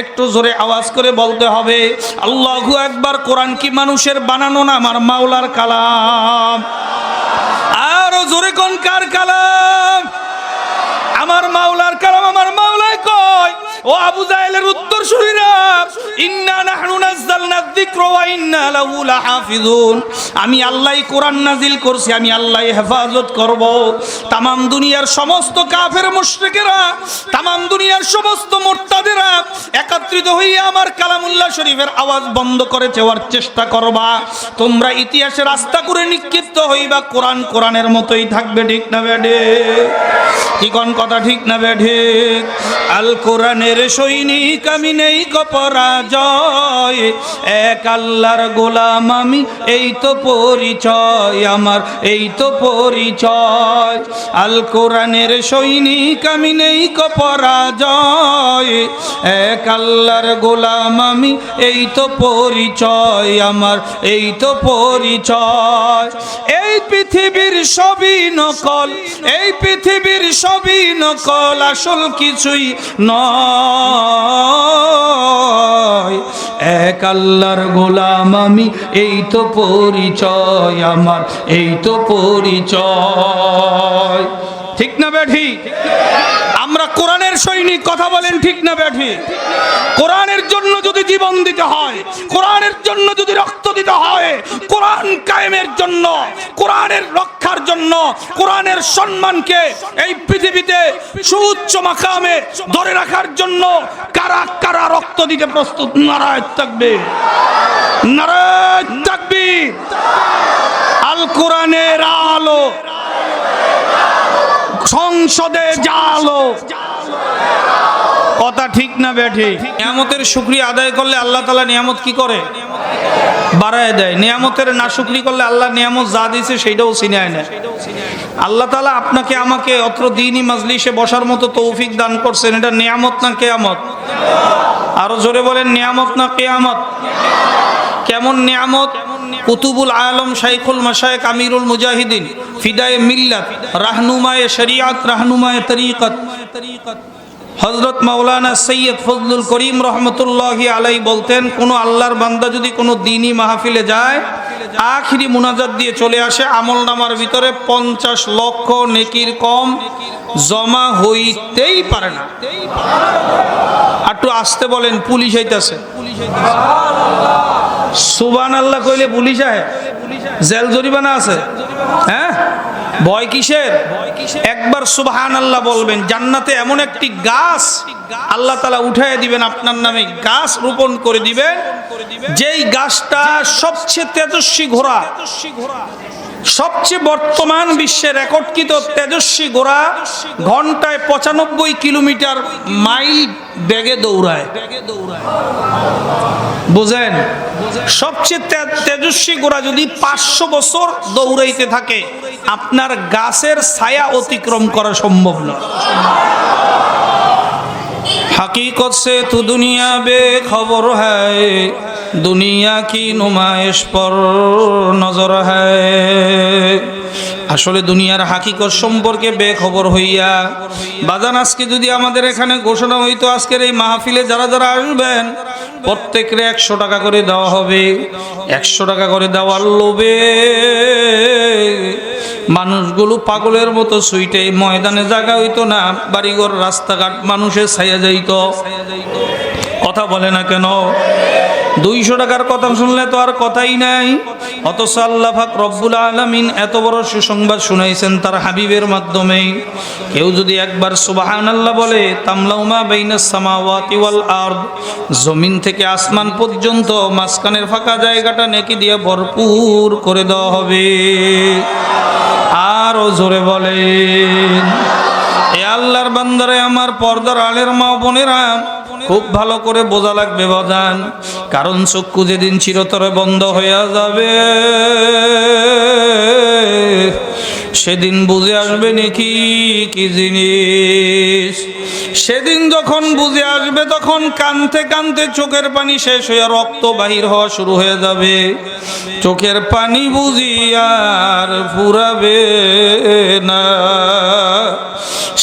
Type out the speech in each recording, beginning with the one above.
একটু জোরে আওয়াজ করে বলতে হবে, আল্লাহু একবার কোরআন কি মানুষের বানানো না আমার মাওলার কালাম? আরও জোরে কোন কার কালাম? আমার মাওলার কালাম আমার মাওলায় কয়, ও আবু জাহেলের উত্তর শুনিরা, ইন্না নাহনু ওয়া ইন্না লাহু লাহাফিজুন। আমি আল্লাহই কোরআন নাজিল করছি, আমি আল্লাহই হেফাজত করব। তামাম দুনিয়ার সমস্ত কাফের মুশরিকেরা, তামাম দুনিয়ার সমস্ত মুরতাদেরা একত্রিত হইয়া আমার কালামুল্লাহ শরীফের আওয়াজ বন্ধ করে দেওয়ার চেষ্টা করবা। তোমরা ইতিহাসে রাস্তা করে নিক্ষিপ্ত হইবা, কোরআন কোরআনের মতোই থাকবে, ঠিক না বেডে কি কোন কথা ঠিক না বেঠে আল কোরআনের সৈনিক আমি নেই কপরাজয় এক আল্লাহর গোলাম আমি, এই তো পরিচয় আমার, এই তো পরিচয়। আল কোরআনের সৈনিক আমি নেই কপরাজয় এক আল্লাহর গোলাম আমি, এই তো পরিচয় আমার, এই তো পরিচয়। এই পৃথিবীর সবই নকল, এই পৃথিবীর সবই নকল, আসল কিছুই নয়। এক আল্লাহর গোলাম আমি, এই তো পরিচয় আমার, এই তো পরিচয়। ঠিক না ব্যাঠি কোরআনের সৈনিক কথা বলেন ঠিক না ব্যাঠি? কোরআনের জন্য যদি জীবন দিতে হয়, কোরআনের জন্য যদি রক্ত দিতে হয়, কোরআন কায়েমের জন্য, কোরআনের রক্ষার জন্য, কোরআনের সম্মানকে এই পৃথিবীতে সুউচ্চ মাকামে ধরে রাখার জন্য কারা কারা রক্ত দিতে প্রস্তুত? নারায় থাকবে নারায় থাকবি আল কোরআনের আলো সংসদে জালো। কথা ঠিক না বেঠে নিয়ামতের শুক্রিয়া আদায় করলে আল্লাহ তালা নিয়ামত কি করে? বাড়ায় দেয়। নিয়ামতের না শুক্রি করলে আল্লাহ নিয়ামত যা দিয়েছে সেইটাও চিনায় নেয়। আল্লাহ তালা আপনাকে আমাকে অত্র দিনই মাজলিসে বসার মতো তৌফিক দান করছেন। এটা নিয়ামত না কেয়ামত? আরও জোরে বলেন, নিয়ামত না কেয়ামত? কেমন নিয়ামত? কুতুবুল আলম শাইখুল মাশায়েক আমিরুল মুজাহিদিন ফিদায়ে মিল্লাত, রাহনুমায়ে শরিয়াত, রাহনুমায়ে তরিকত। হজরত মাওলানা সৈয়দ ফজলুল করিম রহমতুল্লাহ আলাই বলতেন, কোনো আল্লাহর বান্দা যদি কোনো দিনই মাহফিলে যায়, আখিরি মুনাজাত দিয়ে চলে আসে, আমল নামার ভিতরে পঞ্চাশ লক্ষ নেকির কম জমা হইতেই পারে না। একটু আসতে বলেন, পুলিশ হইতেছে। সুবান আল্লাহ কইলে পুলিশ আহে। জেল জরিমানা আছে। হ্যাঁ? ভয় কিসের? একবার সুবহান আল্লাহ বলবেন, জান্নাতে এমন একটি গাছ আল্লাহ তালা উঠাই দিবেন, আপনার নামে গাছ রোপণ করে দিবেন। যেই গাছটা সবচেয়ে তেজস্বী ঘোড়া সবচেয়ে বর্তমান বিশ্বে রেকর্ডকৃত তেজস্বী ঘোড়া ঘন্টায় পঁচানব্বই কিলোমিটার মাইল বেগে দৌড়ায়। বুঝেন? সবচেয়ে তেজস্বী গোড়া যদি পাঁচশো বছর দৌড়াইতে থাকে, আপনার গাছের ছায়া অতিক্রম করা সম্ভব নয় हकीकत से तू दुनिया बेखबर है दुनिया की नुमाइश पर নজর है আসলে দুনিয়ার হাকিকত সম্পর্কে বেখবর হইয়া বাজান আজকে যদি আমাদের এখানে ঘোষণা হইতো আজকের এই মাহফিলে যারা যারা আসবেন প্রত্যেকের একশো টাকা করে দেওয়া হবে একশো টাকা করে দেওয়ার লোভে মানুষগুলো পাগলের মতো সুইটে ময়দানে জায়গা হইতো না, বাড়িঘর, রাস্তাঘাট, মানুষের ছায়া যাইত। কথা বলে না কেন? দুইশো টাকার কথা শুনলে তো আর কথাই নাই। অথচ আল্লাহ ফাক রব্বুল আলমিন এত বড় সুসংবাদ শুনাইছেন তার হাবিবের মাধ্যমে। কেউ যদি একবার সুবাহান আল্লাহ বলে, তামলাউমা বেইনাস সামাওয়াতি ওয়াল আরদ জমিন থেকে আসমান পর্যন্ত মাঝখানের ফাঁকা জায়গাটা নেকি দিয়ে ভরপুর করে দেওয়া হবে। আরও জোরে বলেন। এ আল্লাহর বান্দারে আমার পর্দার আলের মা বোনেরা, খুব ভালো করে বোঝা লাগবে, বজান। কারণ চক্ষু যেদিন চিরতরে বন্ধ হইয়া যাবে। সেদিন বুঝে আসবে নাকি কি জিনিস। সেদিন যখন বুঝে আসবে, তখন কানতে কানতে চোখের পানি শেষ হয়ে রক্ত বাহির হওয়া শুরু হয়ে যাবে। চোখের পানি বুঝি আর ফুরাবে না।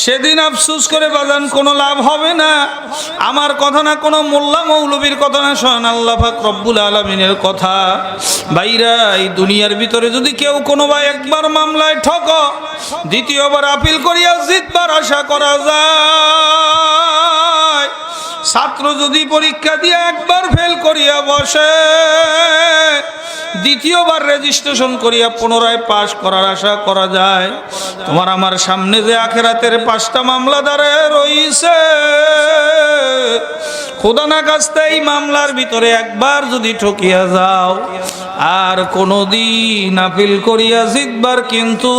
সেদিন আফসুস করে বাজান, কোনো লাভ হবে না। আমার কথা না, কোনো মোল্লা মৌলবীর কথা না, শোন আল্লাহ রব্বুল আলমিনের কথা। ভাইরা, এই দুনিয়ার ভিতরে যদি কেউ কোনো ভাই একবার মামলায় ঠক, দ্বিতীয়বার আপিল করিয়া জিতবার আশা করা যায়। ছাত্র যদি পরীক্ষা দিয়ে একবার ফেল করিয়া বসে দ্বিতীয়বার রেজিস্ট্রেশন করিয়া পুনরায় পাশ করার আশা করা যায়। তোমার আমার সামনে যে আখেরাতের পাঁচটা মামলা দাঁড়ে রইছে খোদা না কাছতে এই মামলার ভিতরে একবার যদি ঠকিয়া যাও, আর কোনদিন আপিল করিয়া জিতবার কিন্তু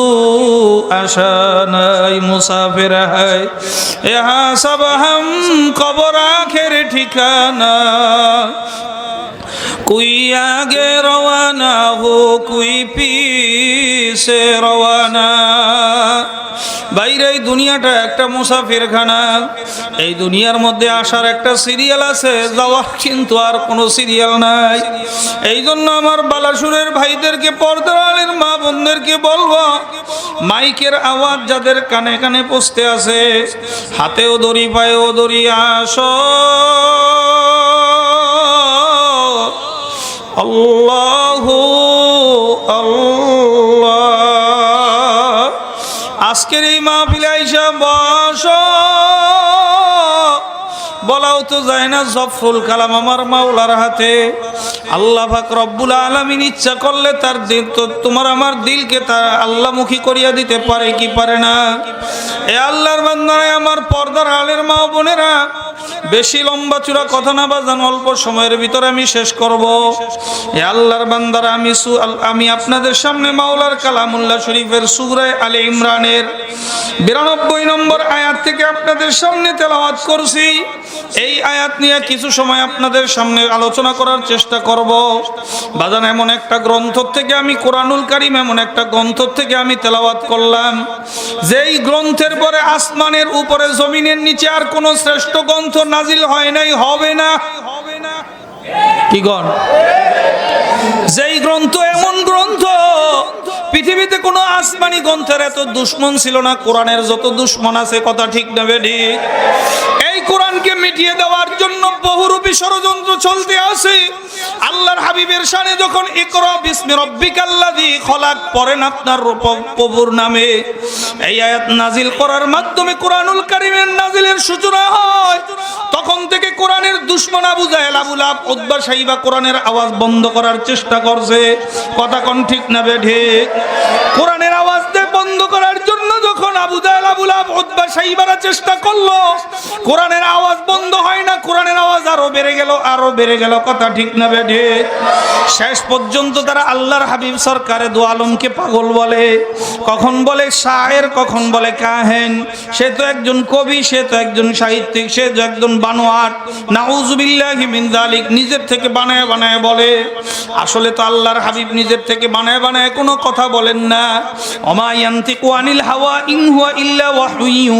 আশা নাই, মুসাফির হয়। এহা সব হম কবর আখের ঠিকানা। کوئی آگے روانہ ہو کوئی پیسے রওয়ানা। বাইরে এই দুনিয়াটা একটা মুসাফিরখানা। এই দুনিয়ার মধ্যে আসার একটা সিরিয়াল আছে যাওয়া কিন্তু আর কোনো সিরিয়াল নাই। এই জন্য আমার বালাসুরের ভাইদেরকে পর্দালের মা বোনদেরকে বলব, মাইকের আওয়াজ যাদের কানে কানে পুষতে আছে, হাতেও দড়ি, পায়েও দড়ি, আসো। আল্লাহ আজকের এই মাহফিলে আইসা বস। বলাও তো যায় না, জফরুল কালাম আমার মাওলার হাতে। আল্লাহ পাক রব্বুল আলামিন ইচ্ছা করলে তার দিল তো তোমার আমার দিলকে তার আল্লাহমুখী করিয়া দিতে পারে কি পারে না? এ আল্লাহর বান্দায় আমার পর্দার আলের মা বোনেরা বেশি লম্বা চূড়া কথা না বাজান অল্প সময়ের ভিতরে আমি শেষ করব। এ আল্লাহর বান্দারা, আমি আমি আপনাদের সামনে মাওলার কালামুল্লাহ শরীফের সুরায় আলে ইমরানের বিরানব্বই নম্বর আয়াত থেকে আপনাদের সামনে তেলাওয়াত করছি। এই আয়াত নিয়ে কিছু সময় আপনাদের সামনে আলোচনা করার চেষ্টা করব। বাজান, এমন একটা গ্রন্থ থেকে আমি কোরআনুল কারিম, এমন একটা গ্রন্থ থেকে আমি তেলাওয়াত করলাম। যেই গ্রন্থের পরে আসমানের উপরে, জমিনের নিচে আর কোনো শ্রেষ্ঠ গ্রন্থ নাজিল হয় নাই, হবে না। হবে না কি গণ? যেই গ্রন্থ, এমন গ্রন্থ, পৃথিবীতে কোনো আসমানি গ্রন্থের এত দুশ্মন ছিল না, কোরআনের যত দুশ্মন আছে, কথা ঠিক না এই কোরআনকে মিটিয়ে দেওয়ার জন্য বহুরূপী ষড়যন্ত্র চলতে আছে। আল্লাহর হাবিবের শানে যখন ইকরা বিসমি রব্বিকাল্লাযী খলাক, পড়েন আপনার প্রভুর নামে। এই আয়াত নাজিল করার মাধ্যমে কোরআনুল কারীমের নাজিলের সূচনা হয়। তখন থেকে কোরআনের দুশ্মন আবু জাহেল, আবু লাভ উদ্বা সাহিবা কোরআনের আওয়াজ বন্ধ করার চেষ্টা করছে। কথা কোন ঠিক না বে কোরআনের আওয়াজ বন্ধ করার জন্য যখন আবু সাহিবারা চেষ্টা করল। কোরআনের আওয়াজ বন্ধ হয় না, কোরআনের আওয়াজ আরও বেড়ে গেল, আরও বেড়ে গেল, কথা ঠিক না বে ঠিক শেষ পর্যন্ত তারা আল্লাহর হাবিব সরকারে দু আলমকে পাগল বলে। কখন বলে শায়ের, কখন বলে কাহেন। সে তো একজন কবি, সে তো একজন সাহিত্যিক, সে তো একজন বানোয়াট। নাউজুবিল্লাহি নিজের থেকে বানায় বানায় বলে। আসলে তো আল্লাহর হাবিব নিজের থেকে বানায় বানায় কোনো কথা বলেন না। ওমা ইয়ান্তিকু আনিল হাওয়া ইন হুয়া ইল্লা ওয়াহয়ু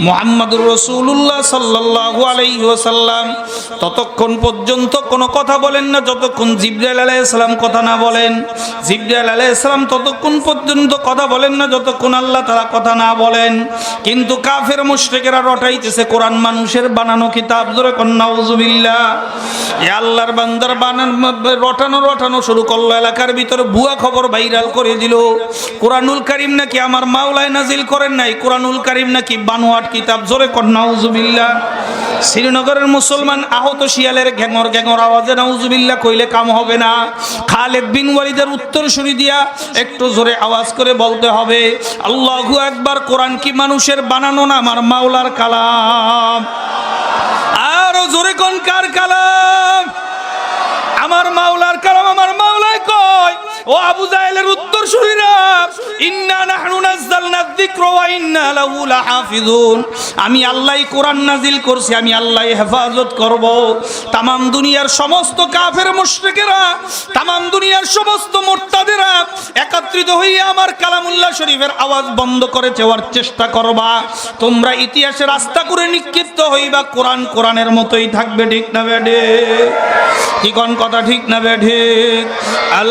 মুহাম্মাদুর রাসূলুল্লাহ সাল্লাল্লাহু আলাইহি ওয়াসাল্লাম, ততক্ষণ পর্যন্ত কোনো কথা বলেন না, যতক্ষণ জিবরাইল আলাইহিস সালাম কথা না বলেন। জিবরাইল আলাইহিস সালাম ততক্ষণ পর্যন্ত কথা বলেন না, যতক্ষণ আল্লাহ তাআলা কথা না বলেন। কিন্তু কাফের মুশরিকেরা রটাইতেছে, কোরআন মানুষের বানানো কিতাব ধরে কন্যা উজুবিল্লাহ এ আল্লাহর বান্দার বানান, রটানো রটানো শুরু করল, এলাকার ভিতরে ভুয়া খবর ভাইরাল করে দিল। কোরআনুল কারিম নাকি আমার মাওলায় নাজিল করেন নাই? কোরআনুল কারিম নাকি বানোয়াট কিতাব, জোরে কন্যা শ্রীনগরের মুসলমান আহত শিয়ালের ঘ্যাঙর ঘ্যাঙর আওয়াজে নাউজুবিল্লাহ কইলে কাম হবে না। খালেদ বিন ওয়ালিদের উত্তর শুনি দিয়া একটু জোরে আওয়াজ করে বলতে হবে, আল্লাহু একবার কোরআন কি মানুষের বানানো না আমার মাওলার কালাম? আরও জোরে কোন, কার কালাম? আমার মাওলার কালাম, আমার মাওলায় কয় ও আবু জাহেলের উত্তর শুনিরা ইন্না নাহনু নাযালনা যিকরা ওয়া ইন্না লাহু লাহাফিজুন। আমি আল্লাহই কোরআন নাজিল করছি, আমি আল্লাহই হেফাজত করব। তামাম দুনিয়ার সমস্ত কাফের মুশরিকেরা, তামাম দুনিয়ার সমস্ত মুরতাদেরা একত্রিত হয়ে আমার কালামুল্লাহ শরীফের আওয়াজ বন্ধ করে দেওয়ার চেষ্টা করবা। তোমরা ইতিহাসে রাস্তা করে নিক্ষিপ্ত হইবা, কোরআন কোরআনের মতোই থাকবে, ঠিক না বেডে কি কোন কথা, ঠিক না বেডে আল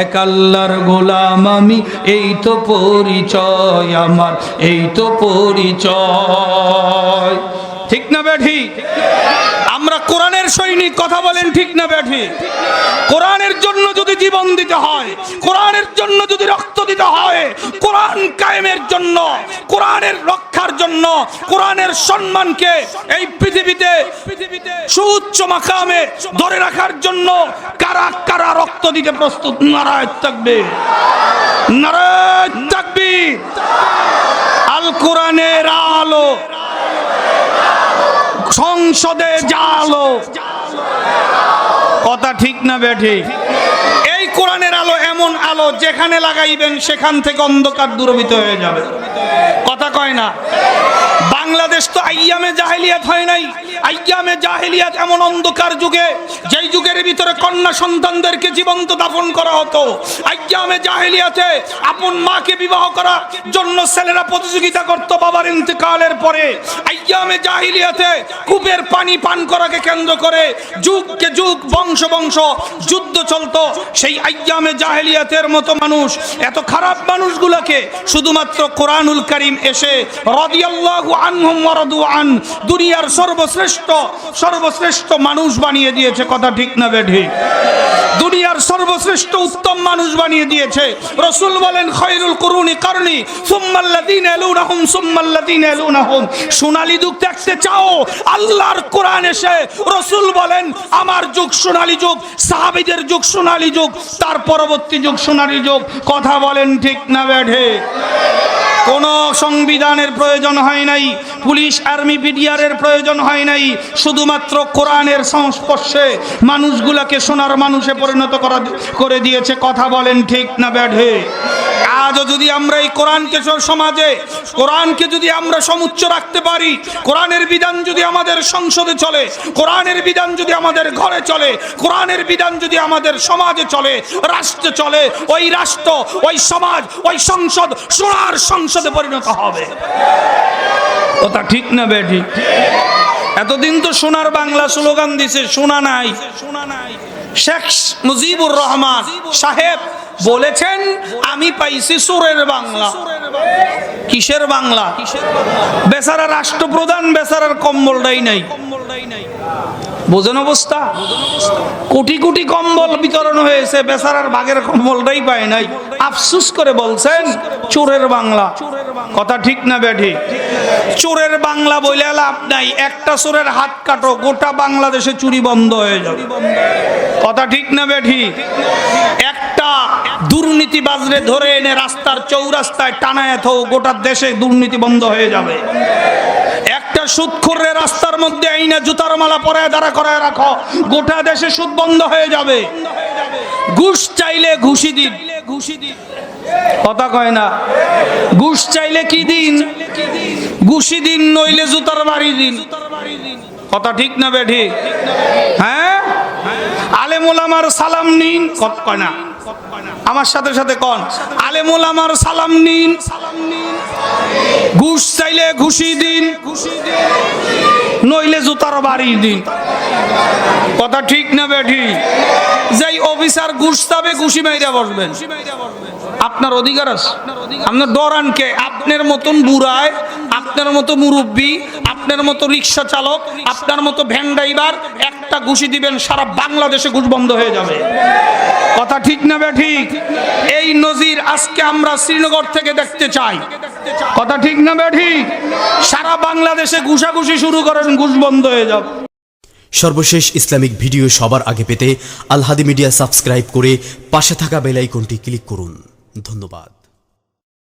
এক আল্লাহর গোলাম আমি, এই তো পরিচয় আমার, এই তো পরিচয়। ঠিক না ব্যাঠি? আমরা কোরআনের সৈনিক, কথা বলেন ঠিক না ব্যাঠি? কোরআনের জন্য জীবন দিতে হয়। কোরআনের জন্য যদি রক্ত দিতে হয়, কোরআন কায়েমের জন্য, কোরআনের রক্ষার জন্য, কোরআনের সম্মানকে এই পৃথিবীতে সুউচ্চ মাকামে ধরে রাখার জন্য কারা কারা রক্ত দিতে প্রস্তুত? নারায় থাকবে নারায় থাকবে আল কোরআনের আলো সংসদে জালো। কথা ঠিক না ব্যাঠি এই কোরআনের আলো এমন আলো, যেখানে লাগাইবেন সেখান থেকে অন্ধকার দূরবিত হয়ে যাবে। কথা কয় না? বাংলাদেশ তো আইয়ামে জাহেলিয়াত হয় নাই। আইয়ামে জাহেলিয়াত এমন অন্ধকার যুগে, যেই যুগের ভিতরে কন্যা সন্তানদেরকে জীবন্ত দাফন করা হতো। আইয়ামে জাহেলিয়াতে আপন মাকে বিবাহ করার জন্য ছেলেরা প্রতিযোগিতা করত বাবার ইন্তেকালের পরে। আইয়ামে জাহেলিয়াতে কূপের পানি পান করাকে কেন্দ্র করে যুগকে যুগ, বংশ বংশ যুদ্ধ চলতো। সেই আইয়ামে জাহেলিয়াতের মতো মানুষ, এত খারাপ মানুষগুলোকে শুধুমাত্র কোরআনুল করিম এসে রদিয়াল্লাহু দুনিয়ার সর্বশ্রেষ্ঠ সর্বশ্রেষ্ঠ মানুষ বানিয়ে দিয়েছে, কথা ঠিক না বেঠিক দুনিয়ার সর্বশ্রেষ্ঠ উত্তম মানুষ বানিয়ে দিয়েছে। রসুল বলেন খৈরুল করুনি কারণী সুম্মাল্লাদিন সুম্মাল্লাদিন সোনালী যুগ দেখতে চাও, আল্লাহর কোরআন এসে রসুল বলেন, আমার যুগ সোনালী যুগ, সাহাবিদের যুগ সোনালী যুগ, তার পরবর্তী যুগ সোনালী যুগ, কথা বলেন ঠিক না বেঠে? কোনো সংবিধানের প্রয়োজন হয় নাই। পুলিশ, আর্মি বিডিআরের প্রয়োজন হয় নাই। শুধুমাত্র কোরআনের সংস্পর্শে মানুষগুলাকে সোনার মানুষে পরিণত করা করে দিয়েছে। কথা বলেন ঠিক না ব্যাঢে আজও যদি আমরা এই কোরআনকে সমাজে, কোরআনকে যদি আমরা সমুচ্চ রাখতে পারি, কোরআনের বিধান যদি আমাদের সংসদে চলে, কোরআনের বিধান যদি আমাদের ঘরে চলে, কোরআনের বিধান যদি আমাদের সমাজে চলে, রাষ্ট্রে চলে, ওই রাষ্ট্র, ওই সমাজ, ওই সংসদ সোনার সংসদে পরিণত হবে। কথা ঠিক না, বেটি? এতদিন তো সোনার বাংলা স্লোগান দিছে, শোনা নাই। শোনা নাই শেখ মুজিবুর রহমান সাহেব বলেছেন, আমি পাইছি সুরের বাংলা। কিসের বাংলা? বেচারা রাষ্ট্রপ্রধান, বেচারার কম্বলটাই নাই। বোঝেন অবস্থা? কোটি কোটি কম্বল বিতরণ হয়েছে, বেচারার বাঘের কম্বলটাই পায় নাই। আফসুস করে বলছেন, চোরের বাংলা। কথা ঠিক না বেঠি চোরের বাংলা বলে লাভ নাই, একটা চোরের হাত কাটো, গোটা বাংলাদেশে চুরি বন্ধ হয়ে যাবে। কথা ঠিক না বেঠি একটা দুর্নীতি বাজরে ধরে এনে রাস্তার চৌরাস্তায় টানায় থো গোটা দেশে দুর্নীতি বন্ধ হয়ে যাবে। একটা সুদখোরে রাস্তার মধ্যে আইনা জুতার মালা পরায় দাঁড়া করায় রাখো। গোটা দেশে সুদ বন্ধ হয়ে যাবে। ঘুষ চাইলে ঘুষি দিন। ঘুষি দিন কথা কয় না? ঘুষ চাইলে কি দিন? ঘুষি দিন, নইলে জুতার বাড়ি দিন। কথা ঠিক না বে ঠিক? হ্যাঁ? আলেমুল আমার সালাম নিন। কয় না? আমার সাথে সাথে কন। আলেমুল আমার সালাম নিন। ঘুষ চাইলে ঘুষি দিন। নইলে জুতার বাড়ি দিন। কথা ঠিক না বেঠি? যেই অফিসার ঘুষ চাবে, ঘুষি মাইরা বসবেন। আপনার অধিকার আছে? আপনার ডরানকে, আপনার মতন বুড়ায় আপনার মতো মুরব্বী, আপনার মতো রিক্সা চালক, আপনার মতো ভ্যান ড্রাইভার, একটা ঘুষি দিবেন, সারা বাংলাদেশে ঘুষ বন্ধ হয়ে যাবে। কথা ঠিক না বে ঠিক? এই নজির আজকে আমরা শ্রীনগর থেকে দেখতে চাই। কথা ঠিক না বে ঠিক? সারা বাংলাদেশে ঘুষাঘুষি শুরু করেন, ঘুষ বন্ধ হয়ে যাবে। সর্বশেষ ইসলামিক ভিডিও সবার আগে পেতে আলহাদি মিডিয়া সাবস্ক্রাইব করে পাশে থাকা বেল আইকনটি ক্লিক করুন। ধন্যবাদ।